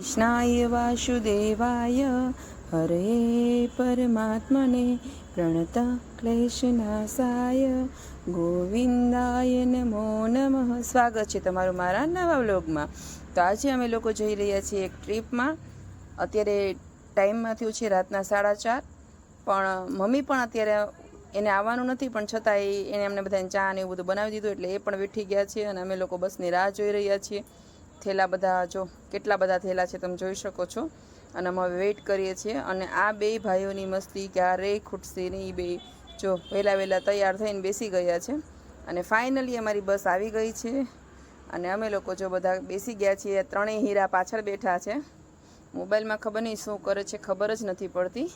કૃષ્ણાય વાસુદેવાય, હરે પરમાત્મને પ્રણત ક્લેશનાશાય. ગોવિંદાય નમો નમઃ. સ્વાગત છે તમારું મારા નવા વ્લોગમાં. તો આજે અમે લોકો જઈ રહ્યા છીએ એક ટ્રીપમાં. અત્યારે ટાઈમમાં થયું છે રાતના સાડા ચાર. પણ મમ્મી પણ અત્યારે એને આવવાનું નથી, પણ છતાંય એને અમને બધાને ચા ને એવું બધું બનાવી દીધું એટલે એ પણ બેઠી ગયા છે અને અમે લોકો બસની રાહ જોઈ રહ્યા છીએ. થેલા બધા જો કેટલા બધા થેલા છે તમે જોઈ શકો છો. અને અમે વેઇટ કરીએ છીએ અને આ બે ભાઈઓની મસ્તી ક્યારેય ખૂટશે નહીં બે જો વહેલા વહેલા તૈયાર થઈને બેસી ગયા છે. અને ફાઇનલી અમારી બસ આવી ગઈ છે. અને અમે લોકો જો બધા બેસી ગયા છીએ ત્રણેય હીરા પાછળ બેઠા છે. મોબાઈલમાં ખબર નહીં શું કરે છે ખબર જ નથી પડતી.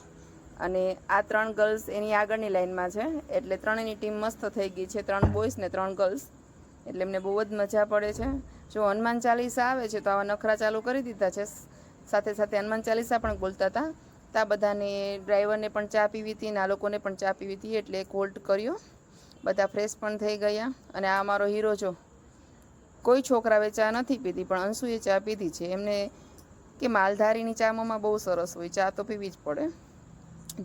અને આ ત્રણ ગર્લ્સ એની આગળની લાઈનમાં છે. એટલે ત્રણેયની ટીમ મસ્ત થઈ ગઈ છે, ત્રણ બોયસ ને ત્રણ ગર્લ્સ એટલે એમને બહુ જ મજા પડે છે. જો હનુમાન ચાલીસા આવે છે, તો આવા નખરા ચાલુ કરી દીધા છે. સાથે સાથે હનુમાન ચાલીસા પણ બોલતા હતા. તા બધાને ડ્રાઈવરને પણ ચા પીવી હતી અને આ લોકોને પણ ચા પીવી હતી, એટલે એક હોલ્ટ કર્યો. બધા ફ્રેશ પણ થઈ ગયા. અને આ અમારો હીરો જો, કોઈ છોકરાએ ચા નથી પીધી પણ અંશુએ ચા પીધી છે. એમને કે માલધારીની ચામાં બહુ સરસ હોય, ચા તો પીવી જ પડે.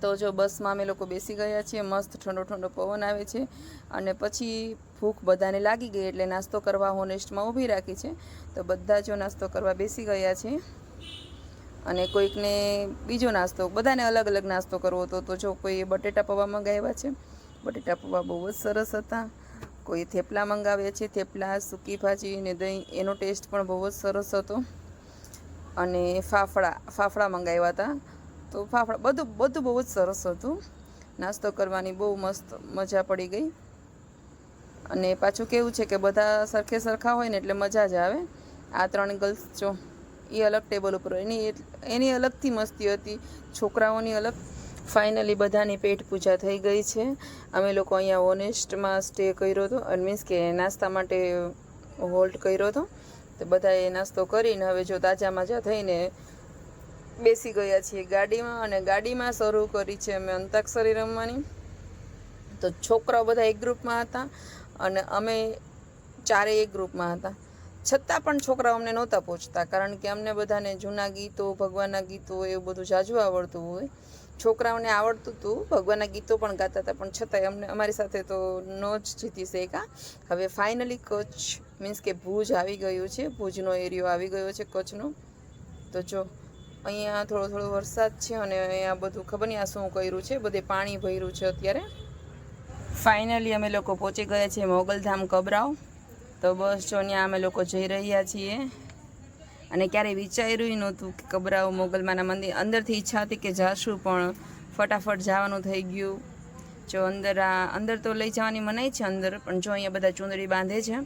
તો જો બસમાં અમે લોકો બેસી ગયા છીએ, મસ્ત ઠંડો ઠંડો પવન આવે છે અને પછી ભૂખ બધાને લાગી ગઈ એટલે નાસ્તો કરવા હોનેસ્ટમાં ઊભી રાખી છે. તો બધા જો નાસ્તો કરવા બેસી ગયા છે અને કોઈકને બીજો નાસ્તો, બધાને અલગ અલગ નાસ્તો કરવો હતો. તો જો કોઈ બટેટા પૌવા મંગાવ્યા છે. બટેટા પૌવા બહુ જ સરસ હતા. કોઈ થેપલા મંગાવ્યા છે, થેપલા, સૂકી ભાજી ને દહીં, એનો ટેસ્ટ પણ બહુ જ સરસ હતો. અને ફાફડા ફાફડા મંગાવ્યા હતા. તો ફાફડા બધું બધું બહુ જ સરસ હતું. નાસ્તો કરવાની બહુ મસ્ત મજા પડી ગઈ. અને પાછું કેવું છે કે બધા સરખે સરખા હોય ને એટલે મજા જ આવે. આ ત્રણ ગર્લ્સ જો, એ અલગ ટેબલ ઉપર એની એની અલગથી મસ્તી હતી. છોકરાઓની અલગ. ફાઇનલી બધાની પેટ પૂજા થઈ ગઈ છે. અમે લોકો અહીંયા ઓનેસ્ટમાં સ્ટે કર્યો હતો. મીન્સ કે નાસ્તા માટે હોલ્ટ કર્યો હતો. તો બધાએ નાસ્તો કરીને હવે જો તાજા માજા થઈને બેસી ગયા છીએ ગાડીમાં અને ગાડીમાં શરૂ કરી છે અમે અંતાક્ષરી રમવાની. તો છોકરાઓ બધા એક ગ્રુપમાં હતા અને અમે ચારેય એક ગ્રુપમાં હતા. છતાં પણ છોકરાઓ અમને નહોતા પહોંચતા કારણ કે અમને બધાને જૂના ગીતો, ભગવાનના ગીતો એવું બધું જાજુ આવડતું હોય. છોકરાઓને આવડતું હતું ભગવાનના ગીતો પણ ગાતા હતા, પણ છતાંય અમને અમારી સાથે તો ન જ જીતી શકા હવે ફાઇનલી કચ્છ મીન્સ કે ભુજ આવી ગયું છે, ભુજનો એરિયો આવી ગયો છે કચ્છનો. તો જો અહીંયા થોડો થોડો વરસાદ છે અને અહીંયા બધું ખબર નહીં આ શું કર્યું છે, બધે પાણી ભર્યું છે અત્યારે. ફાઇનલી અમે લોકો પહોંચી ગયા છીએ મોગલધામ કબરાવ. તો બસ જો ત્યાં અમે લોકો જઈ રહ્યા છીએ. અને ક્યારેય વિચાર્યું નહોતું કે કબરાવ મોગલમાના મંદિર અંદરથી ઈચ્છા હતી કે જાશું, પણ ફટાફટ જવાનું થઈ ગયું. જો અંદર આ, અંદર તો લઈ જવાની મનાઈ છે અંદર, પણ જો અહીંયા બધા ચૂંદડી બાંધે છે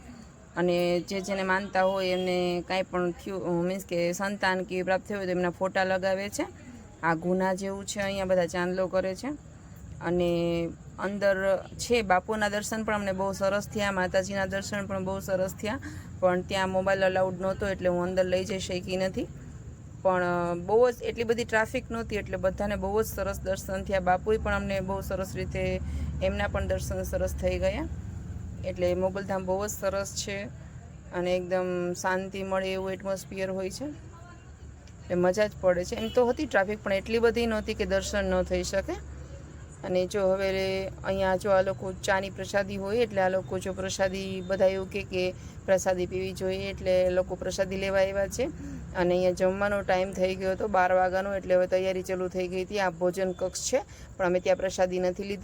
અને જે જેને માનતા હોય એમને કાંઈ પણ થયું મીન્સ કે સંતાન કે પ્રાપ્ત થયું હોય તો એમના ફોટા લગાવે છે. આ ગુના જેવું છે, અહીંયા બધા ચાંદલો કરે છે. અને અંદર છે, બાપુના દર્શન પણ અમને બહુ સરસ થયા, માતાજીના દર્શન પણ બહુ સરસ થયા. પણ ત્યાં મોબાઈલ અલાઉડ નહોતો, એટલે હું અંદર લઈ જઈ શકી નથી. પણ બહુ જ એટલી બધી ટ્રાફિક નહોતી, એટલે બધાને બહુ જ સરસ દર્શન થયા. બાપુએ પણ અમને બહુ સરસ રીતે, એમના પણ દર્શન સરસ થઈ ગયા. એટલે મોગલધામ બહુ જ સરસ છે અને એકદમ શાંતિ મળે એવું એટમોસ્ફિયર હોય છે. એટલે મજા જ પડે છે. એમ તો હતી ટ્રાફિક પણ એટલી બધી નહોતી કે દર્શન ન થઈ શકે. અને જો હવે અહીંયા જો આ લોકો ચાની પ્રસાદી હોય એટલે આ લોકો જો પ્રસાદી બધા એવું કહે કે પ્રસાદી પીવી જોઈએ એટલે લોકો પ્રસાદી લેવા આવ્યા છે. અને અહીંયા જમવાનો ટાઈમ થઈ ગયો હતો બાર વાગ્યાનો એટલે હવે તૈયારી ચાલુ થઈ ગઈ હતી. આ ભોજન કક્ષ છે, પણ અમે ત્યાં પ્રસાદી નથી લીધી.